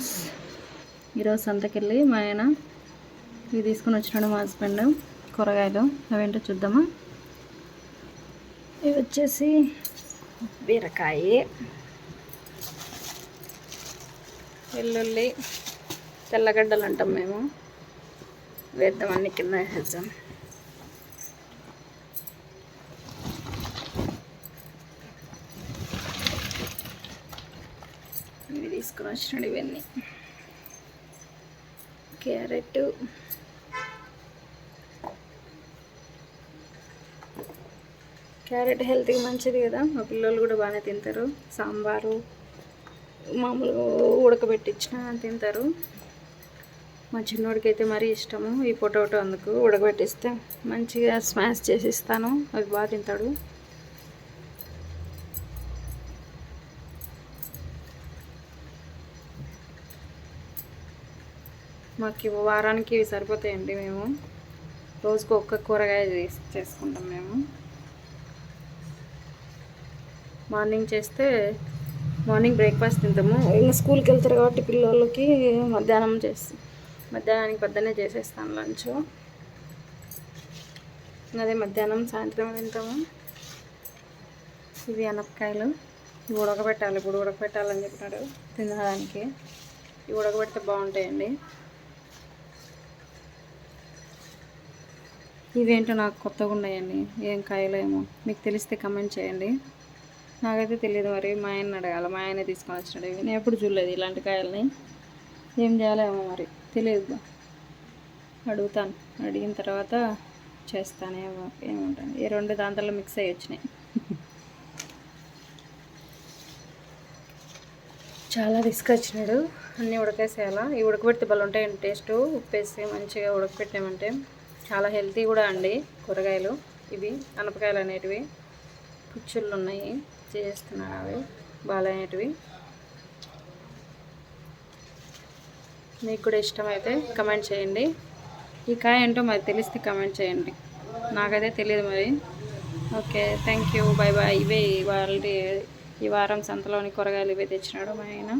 Friends ఈరోజు సంతకెళ్ళి మా ఆయన ఇవి తీసుకుని వచ్చినాడు మా హస్బెండ్ కూరగాయలు. అవేంటో చూద్దామా? ఇవి వచ్చేసి బీరకాయ వెల్లుల్లి తెల్లగడ్డలు అంటాం మేము. వేద్దాం అన్ని కింద వేద్దాం ఇవి తీసుకుని వచ్చినాడు ఇవన్నీ. క్యారెట్. క్యారెట్ హెల్త్కి మంచిది కదా. మా పిల్లలు కూడా బాగానే తింటారు. సాంబారు మామూలుగా ఉడకబెట్టించిన తింటారు. మా చిన్నోడికి అయితే మరీ ఇష్టము. ఈ పొటాటో అందుకు ఉడకబెట్టిస్తే మంచిగా స్మాష్ చేసి ఇస్తాను. అవి బాగా తింటాడు. మాకు వారానికి ఇవి సరిపోతాయండి మేము. రోజుకు ఒక్క కూరగాయ చేసి చేసుకుంటాం మేము. మార్నింగ్ చేస్తే మార్నింగ్ బ్రేక్ఫాస్ట్ తింటాము. ఇంకా స్కూల్కి వెళ్తారు కాబట్టి పిల్లలకి మధ్యాహ్నం చేసి మధ్యాహ్నానికి పొద్దున్నే చేసేస్తాను లంచ్. అదే మధ్యాహ్నం సాయంత్రం తింటాము. ఇవి అనపకాయలు. ఇవి ఉడకబెట్టాలి. ఇప్పుడు ఉడకబెట్టాలని చెప్పినాడు తినడానికి. ఇవి ఉడకబెడితే బాగుంటాయండి. ఇవేంటో నాకు కొత్తగా ఉన్నాయండి. ఏం కాయలేమో. మీకు తెలిస్తే కమెంట్ చేయండి. నాకైతే తెలియదు మరి. మా ఆయన అడగాలి. మా ఆయన తీసుకొని వచ్చినాడు ఇవి. నేను ఎప్పుడు చూడలేదు ఇలాంటి కాయల్ని. ఏం చేయాలేమో మరి. తెలియదు. అడుగుతాను. అడిగిన తర్వాత చేస్తానేమో ఏముంటాను. ఈ రెండు దాంతల్లో మిక్స్ అయ్యి వచ్చినాయి. చాలా తీసుకొచ్చినాడు అన్నీ ఉడకేసేయాలా? ఈ ఉడకబెడితే బలం ఉంటాయండి టేస్ట్. ఉప్పేసి మంచిగా ఉడకపెట్టామంటే చాలా హెల్తీ కూడా అండి కూరగాయలు. ఇవి అనపకాయలు అనేటివి. పుచ్చుళ్ళు ఉన్నాయి. చేస్తున్నాను అవి. బాగాలనేటివి మీకు కూడా ఇష్టమైతే కమెంట్ చేయండి. ఈ కాయ ఏంటో మరి తెలిస్తే కమెంట్ చేయండి. నాకైతే తెలియదు మరి. Okay thank you. Bye bye ఇవే వాళ్ళ ఈ వారం సంతలోని కూరగాయలు ఇవే తెచ్చినాడు మా ఆయన.